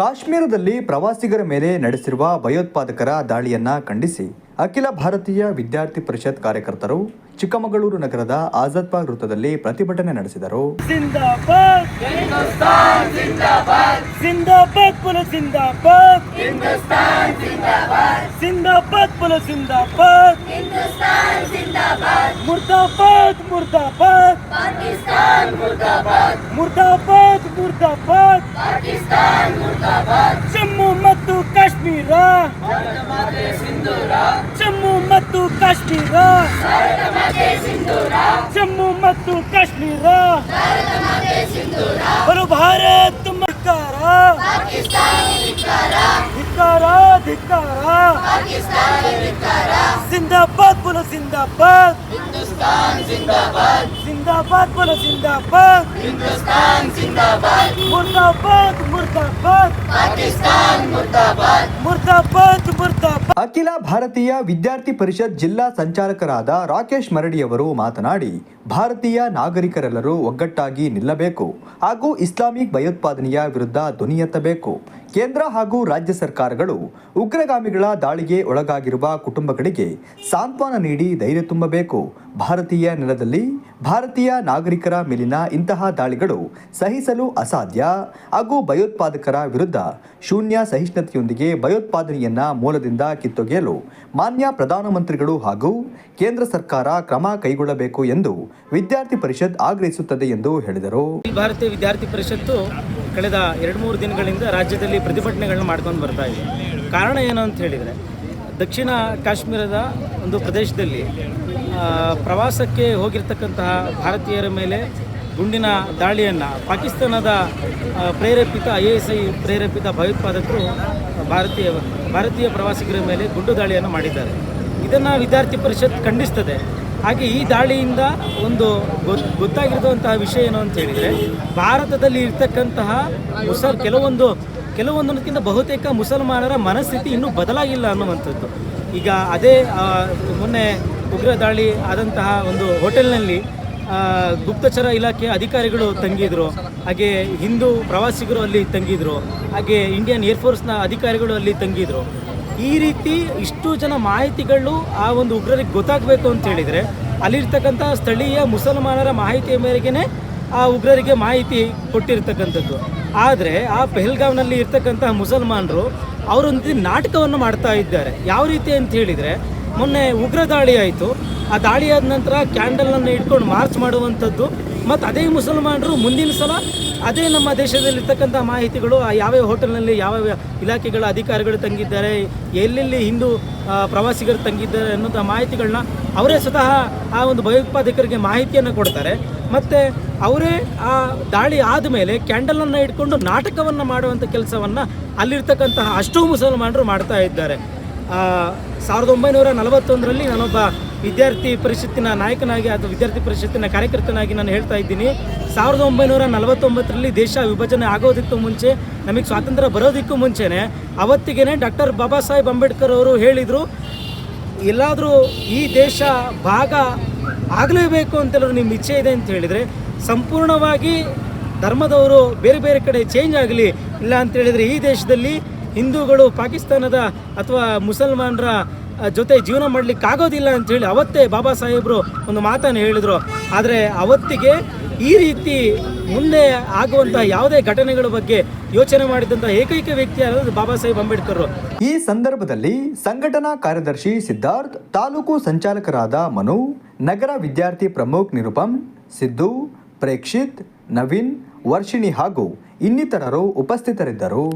ಕಾಶ್ಮೀರದಲ್ಲಿ ಪ್ರವಾಸಿಗರ ಮೇಲೆ ನಡೆಸಿರುವ ಭಯೋತ್ಪಾದಕರ ದಾಳಿಯನ್ನ ಖಂಡಿಸಿ ಅಖಿಲ ಭಾರತೀಯ ವಿದ್ಯಾರ್ಥಿ ಪರಿಷತ್ ಕಾರ್ಯಕರ್ತರು ಚಿಕ್ಕಮಗಳೂರು ನಗರದ ಆಜಾದ್ ಬಾಗ್ ವೃತ್ತದಲ್ಲಿ ಪ್ರತಿಭಟನೆ ನಡೆಸಿದರು. ಮುರ್ದಾಬಾದ್ ಮುರ್ದಾಬಾದ್! ಮುರ್ದಾಬಾದ್ ಮುರ್ದಾಬಾದ್! ಜಮ್ಮು ಮತ್ತು ಕಾಶ್ಮೀರ. ಜಮ್ಮು ಮತ್ತು ಕಾಶ್ಮೀರ. ಜಮ್ಮು ಮತ್ತು ಕಾಶ್ಮೀರ. ಬರು ಭಾರತ ಮಕ್ಕಾರ ಧಿಕ್ಕಾರ ಧಿಕ್ಕಾರ. ಜಿಂದಾಬಾದ್ ಪುನಃ ಜಿಂದಾಬಾದ್. जिंदाबाद बोलो जिंदाबाद मुर्दाबाद मुर्दाबाद मुर्दाबाद मुर्दाबाद ಅಖಿಲ ಭಾರತೀಯ ವಿದ್ಯಾರ್ಥಿ ಪರಿಷತ್ ಜಿಲ್ಲಾ ಸಂಚಾಲಕರಾದ ರಾಕೇಶ್ ಮರಡಿಯವರು ಮಾತನಾಡಿ, ಭಾರತೀಯ ನಾಗರಿಕರೆಲ್ಲರೂ ಒಗ್ಗಟ್ಟಾಗಿ ನಿಲ್ಲಬೇಕು ಹಾಗೂ ಇಸ್ಲಾಮಿಕ್ ಭಯೋತ್ಪಾದನೆಯ ವಿರುದ್ಧ ಧ್ವನಿಯೆತ್ತಬೇಕು ಕೇಂದ್ರ ಹಾಗೂ ರಾಜ್ಯ ಸರ್ಕಾರಗಳು ಉಗ್ರಗಾಮಿಗಳ ದಾಳಿಗೆ ಒಳಗಾಗಿರುವ ಕುಟುಂಬಗಳಿಗೆ ಸಾಂತ್ವನ ನೀಡಿ ಧೈರ್ಯ ತುಂಬಬೇಕು. ಭಾರತೀಯ ನೆಲದಲ್ಲಿ ಭಾರತೀಯ ನಾಗರಿಕರ ಮೇಲಿನ ಇಂತಹ ದಾಳಿಗಳು ಸಹಿಸಲು ಅಸಾಧ್ಯ ಹಾಗೂ ಭಯೋತ್ಪಾದಕರ ವಿರುದ್ಧ ಶೂನ್ಯ ಸಹಿಷ್ಣುತೆಯೊಂದಿಗೆ ಭಯೋತ್ಪಾದನೆಯನ್ನ ಮೂಲದಿಂದ ಕಿತ್ತೊಗೆಯಲು ಮಾನ್ಯ ಪ್ರಧಾನಮಂತ್ರಿಗಳು ಹಾಗೂ ಕೇಂದ್ರ ಸರ್ಕಾರ ಕ್ರಮ ಕೈಗೊಳ್ಳಬೇಕು ಎಂದು ವಿದ್ಯಾರ್ಥಿ ಪರಿಷತ್ ಆಗ್ರಹಿಸುತ್ತದೆ ಎಂದು ಹೇಳಿದರು. ಭಾರತೀಯ ವಿದ್ಯಾರ್ಥಿ ಪರಿಷತ್ತು ಕಳೆದ ಎರಡು ಮೂರು ದಿನಗಳಿಂದ ರಾಜ್ಯದಲ್ಲಿ ಪ್ರತಿಭಟನೆಗಳನ್ನ ಮಾಡ್ಕೊಂಡು ಬರ್ತಾ ಇದೆ. ಕಾರಣ ಏನು ಅಂತ ಹೇಳಿದರೆ, ದಕ್ಷಿಣ ಕಾಶ್ಮೀರದ ಒಂದು ಪ್ರದೇಶದಲ್ಲಿ ಪ್ರವಾಸಕ್ಕೆ ಹೋಗಿರ್ತಕ್ಕಂತಹ ಭಾರತೀಯರ ಮೇಲೆ ಗುಂಡಿನ ದಾಳಿಯನ್ನು ಪಾಕಿಸ್ತಾನದ ಪ್ರೇರೇಪಿತ ಐ ಎಸ್ ಐ ಪ್ರೇರೇಪಿತ ಭಯೋತ್ಪಾದಕರು ಭಾರತೀಯ ಭಾರತೀಯ ಪ್ರವಾಸಿಗರ ಮೇಲೆ ಗುಂಡು ದಾಳಿಯನ್ನು ಮಾಡಿದ್ದಾರೆ. ಇದನ್ನು ವಿದ್ಯಾರ್ಥಿ ಪರಿಷತ್ ಖಂಡಿಸ್ತದೆ. ಹಾಗೆ ಈ ದಾಳಿಯಿಂದ ಒಂದು ಗೊತ್, ಗೊತ್ತಾಗಿರುವಂತಹ ವಿಷಯ ಏನು ಅಂತ ಹೇಳಿದರೆ, ಭಾರತದಲ್ಲಿ ಇರ್ತಕ್ಕಂತಹ ಮುಸಲ್, ಕೆಲವೊಂದು, ಕೆಲವೊಂದಕ್ಕಿಂತ ಬಹುತೇಕ ಮುಸಲ್ಮಾನರ ಮನಸ್ಥಿತಿ ಇನ್ನೂ ಬದಲಾಗಿಲ್ಲ ಅನ್ನುವಂಥದ್ದು. ಈಗ ಅದೇ ಮೊನ್ನೆ ಉಗ್ರ ದಾಳಿ ಆದಂತಹ ಒಂದು ಹೋಟೆಲ್ನಲ್ಲಿ ಗುಪ್ತಚರ ಇಲಾಖೆ ಅಧಿಕಾರಿಗಳು ತಂಗಿದ್ರು. ಹಾಗೆ ಹಿಂದೂ ಪ್ರವಾಸಿಗರು ಅಲ್ಲಿ ತಂಗಿದ್ರು. ಹಾಗೆ ಇಂಡಿಯನ್ ಏರ್ಫೋರ್ಸ್ನ ಅಧಿಕಾರಿಗಳು ಅಲ್ಲಿ ತಂಗಿದ್ರು. ಈ ರೀತಿ ಇಷ್ಟು ಜನ ಮಾಹಿತಿಗಳು ಆ ಒಂದು ಉಗ್ರರಿಗೆ ಗೊತ್ತಾಗಬೇಕು ಅಂತ ಹೇಳಿದರೆ, ಅಲ್ಲಿರ್ತಕ್ಕಂಥ ಸ್ಥಳೀಯ ಮುಸಲ್ಮಾನರ ಮಾಹಿತಿಯ ಮೇರೆಗೆ ಆ ಉಗ್ರರಿಗೆ ಮಾಹಿತಿ ಕೊಟ್ಟಿರ್ತಕ್ಕಂಥದ್ದು. ಆದರೆ ಆ ಪೆಹಲ್ಗಾವ್ನಲ್ಲಿ ಇರ್ತಕ್ಕಂಥ ಮುಸಲ್ಮಾನರು ಅವರೊಂದು ನಾಟಕವನ್ನು ಮಾಡ್ತಾ ಇದ್ದಾರೆ. ಯಾವ ರೀತಿ ಅಂತ ಹೇಳಿದರೆ ಮೊನ್ನೆ ಉಗ್ರ ದಾಳಿ ಆಯಿತು. ಆ ದಾಳಿ ಆದ ನಂತರ ಕ್ಯಾಂಡಲನ್ನು ಇಟ್ಕೊಂಡು ಮಾರ್ಚ್ ಮಾಡುವಂಥದ್ದು. ಮತ್ತು ಅದೇ ಮುಸಲ್ಮಾನರು ಮುಂದಿನ ಸಲ ಅದೇ ನಮ್ಮ ದೇಶದಲ್ಲಿರ್ತಕ್ಕಂಥ ಮಾಹಿತಿಗಳು, ಆ ಯಾವ್ಯಾವ ಹೋಟೆಲ್ನಲ್ಲಿ ಯಾವ್ಯಾವ ಇಲಾಖೆಗಳ ಅಧಿಕಾರಿಗಳು ತಂಗಿದ್ದಾರೆ, ಎಲ್ಲೆಲ್ಲಿ ಹಿಂದೂ ಪ್ರವಾಸಿಗರು ತಂಗಿದ್ದಾರೆ ಅನ್ನೋಂಥ ಮಾಹಿತಿಗಳನ್ನ ಅವರೇ ಸ್ವತಃ ಆ ಒಂದು ಭಯೋತ್ಪಾದಕರಿಗೆ ಮಾಹಿತಿಯನ್ನು ಕೊಡ್ತಾರೆ. ಮತ್ತು ಅವರೇ ಆ ದಾಳಿ ಆದಮೇಲೆ ಕ್ಯಾಂಡಲನ್ನು ಇಟ್ಕೊಂಡು ನಾಟಕವನ್ನು ಮಾಡುವಂಥ ಕೆಲಸವನ್ನು ಅಲ್ಲಿರ್ತಕ್ಕಂತಹ ಅಷ್ಟೂ ಮುಸಲ್ಮಾನರು ಮಾಡ್ತಾ ಇದ್ದಾರೆ. ಸಾವಿರದ ಒಂಬೈನೂರ ನಲವತ್ತೊಂದರಲ್ಲಿ ನಾನೊಬ್ಬ ವಿದ್ಯಾರ್ಥಿ ಪರಿಷತ್ತಿನ ನಾಯಕನಾಗಿ ಅಥವಾ ವಿದ್ಯಾರ್ಥಿ ಪರಿಷತ್ತಿನ ಕಾರ್ಯಕರ್ತನಾಗಿ ನಾನು ಹೇಳ್ತಾ ಇದ್ದೀನಿ. ಸಾವಿರದ ಒಂಬೈನೂರ ನಲವತ್ತೊಂಬತ್ತರಲ್ಲಿ ದೇಶ ವಿಭಜನೆ ಆಗೋದಕ್ಕೂ ಮುಂಚೆ, ನಮಗೆ ಸ್ವಾತಂತ್ರ್ಯ ಬರೋದಕ್ಕೂ ಮುಂಚೆನೇ ಅವತ್ತಿಗೆ ಡಾಕ್ಟರ್ ಬಾಬಾ ಸಾಹೇಬ್ ಅಂಬೇಡ್ಕರ್ ಅವರು ಹೇಳಿದರು, ಎಲ್ಲಾದರೂ ಈ ದೇಶ ಭಾಗ ಆಗಲೇಬೇಕು ಅಂತೆಲ್ಲರೂ ನಿಮ್ಮ ಇಚ್ಛೆ ಇದೆ ಅಂತ ಹೇಳಿದರೆ, ಸಂಪೂರ್ಣವಾಗಿ ಧರ್ಮದವರು ಬೇರೆ ಬೇರೆ ಕಡೆ ಚೇಂಜ್ ಆಗಲಿ ಇಲ್ಲ ಅಂತ ಹೇಳಿದರೆ ಈ ದೇಶದಲ್ಲಿ ಹಿಂದೂಗಳು ಪಾಕಿಸ್ತಾನದ ಅಥವಾ ಮುಸಲ್ಮಾನರ ಜೊತೆ ಜೀವನ ಮಾಡಲಿಕ್ಕೆ ಆಗೋದಿಲ್ಲ ಅಂತ ಹೇಳಿ ಅವತ್ತೇ ಬಾಬಾ ಸಾಹೇಬರು ಒಂದು ಮಾತನ್ನು ಹೇಳಿದರು. ಆದರೆ ಅವತ್ತಿಗೆ ಈ ರೀತಿ ಮುಂದೆ ಆಗುವಂಥ ಯಾವುದೇ ಘಟನೆಗಳ ಬಗ್ಗೆ ಯೋಚನೆ ಮಾಡಿದಂಥ ಏಕೈಕ ವ್ಯಕ್ತಿ ಅನ್ನೋದು ಬಾಬಾ ಸಾಹೇಬ್ ಅಂಬೇಡ್ಕರ್ ಈ ಸಂದರ್ಭದಲ್ಲಿ ಸಂಘಟನಾ ಕಾರ್ಯದರ್ಶಿ ಸಿದ್ಧಾರ್ಥ್, ತಾಲೂಕು ಸಂಚಾಲಕರಾದ ಮನು, ನಗರ ವಿದ್ಯಾರ್ಥಿ ಪ್ರಮುಖ್ ನಿರುಪಮ್, ಸಿದ್ದು, ಪ್ರೇಕ್ಷಿತ್, ನವೀನ್, ವರ್ಷಿಣಿ ಹಾಗೂ ಇನ್ನಿತರರು ಉಪಸ್ಥಿತರಿದ್ದರು.